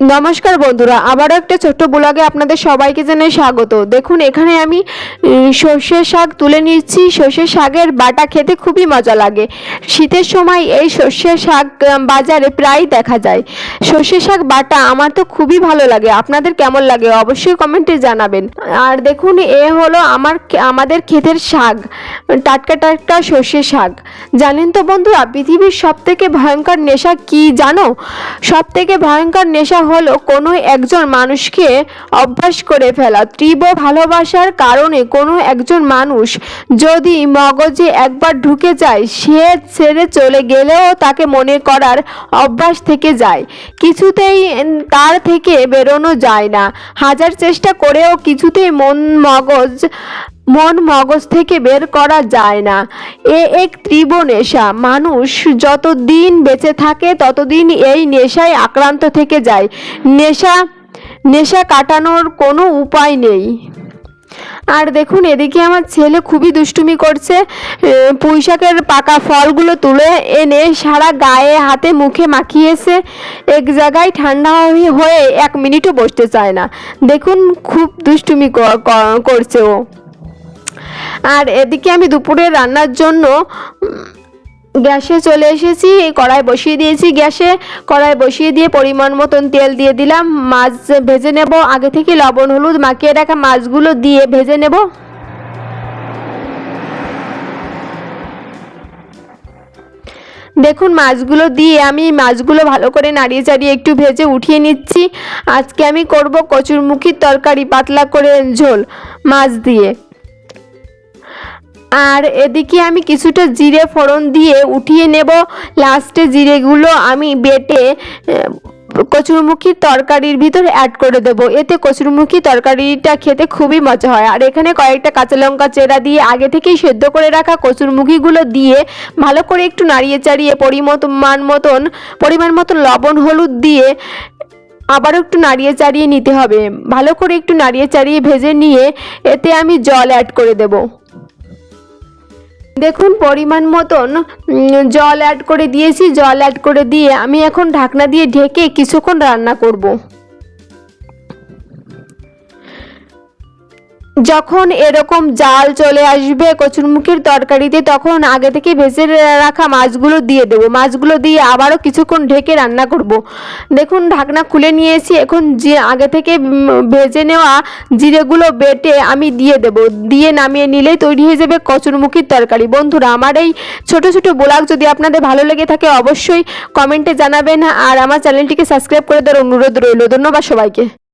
নমস্কার বন্ধুরা, আবারও একটা ছোট্ট ব্লগে আপনাদের সবাইকে জানাই স্বাগত। দেখুন, এখানে আমি সর্ষের শাক তুলে নিচ্ছি সর্ষের শাকের বাটা খেতে খুবই মজা লাগে। শীতের সময় এই সর্ষের শাক বাজারে প্রায় দেখা যায়। সর্ষের শাক বাটা আমার তো খুবই ভালো লাগে। আপনাদের কেমন লাগে? অবশ্যই কমেন্টে জানাবেন। আর দেখুন, এ হলো আমার আমাদের ক্ষেতের শাক, টাটকা টাটকা সর্ষের শাক। জানেন তো বন্ধুরা, পৃথিবীর সব থেকে ভয়ঙ্কর নেশা কি জানো? সব থেকে ভয়ঙ্কর নেশা হলো কোনো একজন মানুষকে অভ্যাস করে ফেলা। তীব্র ভালোবাসার কারণে কোনো একজন মানুষ যদি মগজে একবার ঢুকে যায়, সে ছেড়ে চলে গেলেও তাকে মনে করার অভ্যাস থেকে যায়। কিছুতেই তার থেকে বেরোনো যায় না। হাজার চেষ্টা করেও কিছুতেই মন মগজ মন মগজ থেকে বের করা যায় না। এ এক তীব্র নেশা। মানুষ যতদিন বেঁচে থাকে ততদিন এই নেশায় আক্রান্ত থেকে যায়। নেশা নেশা কাটানোর কোনো উপায় নেই। আর দেখুন এদিকে আমার ছেলে খুবই দুষ্টুমি করছে। এ, পুঁই শাকের পাকা ফলগুলো তুলে এনে সারা গায়ে হাতে মুখে মাখিয়েছে। এক জায়গায় ঠান্ডা হয়ে- এক মিনিটও বসতে চায় না। দেখুন খুব দুষ্টুমি করছে ও। আর এদিকে আমি দুপুরে রান্নার জন্য গ্যাসে চলে এসেছি কড়াই বসিয়ে দিয়েছি গ্যাসে। কড়াই বসিয়ে দিয়ে পরিমাণ মতন তেল দিয়ে দিলাম। মাছ ভেজে নেব। আগে থেকে লবণ, হলুদ মাখিয়ে রাখা মাছগুলো দিয়ে ভেজে নেব। দেখুন, মাছগুলো দিয়ে আমি মাছগুলো ভালো করে নাড়িয়ে চাড়িয়ে একটু ভেজে উঠিয়ে নিচ্ছি। আজকে আমি করব কচুরমুখির তরকারি, পাতলা করে ঝোল মাছ দিয়ে। আর এদিকে আমি কিছুটা জিরে ফোড়ন দিয়ে উঠিয়ে নেব। লাস্টে জিরেগুলো আমি বেটে কচুরমুখির তরকারির ভিতরে অ্যাড করে দেবো। এতে কচুরমুখী তরকারিটা খেতে খুবই মজা হয়। আর এখানে কয়েকটা কাঁচা লঙ্কা চেরা দিয়ে আগে থেকেই সেদ্ধ করে রাখা কচুরমুখিগুলো দিয়ে ভালো করে একটু নাড়িয়ে চাড়িয়ে পরিমাণ মতন পরিমাণ মতন লবণ, হলুদ দিয়ে আবারও একটু নাড়িয়ে চাড়িয়ে নিতে হবে। ভালো করে একটু নাড়িয়ে চাড়িয়ে ভেজে নিয়ে এতে আমি জল অ্যাড করে দেবো। দেখুন, পরিমাণ মতন জল অ্যাড করে দিয়েছি। জল অ্যাড করে দিয়ে আমি এখন ঢাকনা দিয়ে ঢেকে কিছুক্ষণ রান্না করব। যখন এরকম জাল চলে আসবে কচুরমুখীর তরকারিতে, তখন আগে থেকে ভেজে রাখা মাছগুলো দিয়ে দেবো। মাছগুলো দিয়ে আবারও কিছুক্ষণ ঢেকে রান্না করব। দেখুন, ঢাকনা খুলে নিয়েছি। এখন যে আগে থেকে ভেজে নেওয়া জিরেগুলো বেটে আমি দিয়ে দেব। দিয়ে নামিয়ে নিলেই তৈরি হয়ে যাবে কচুরমুখীর তরকারি। বন্ধুরা, আমার এই ছোট ছোট ব্লগ যদি আপনাদের ভালো লেগে থাকে, অবশ্যই কমেন্টে জানাবেন আর আমার চ্যানেলটিকে সাবস্ক্রাইব করে দেওয়ার অনুরোধ রইল। ধন্যবাদ সবাইকে।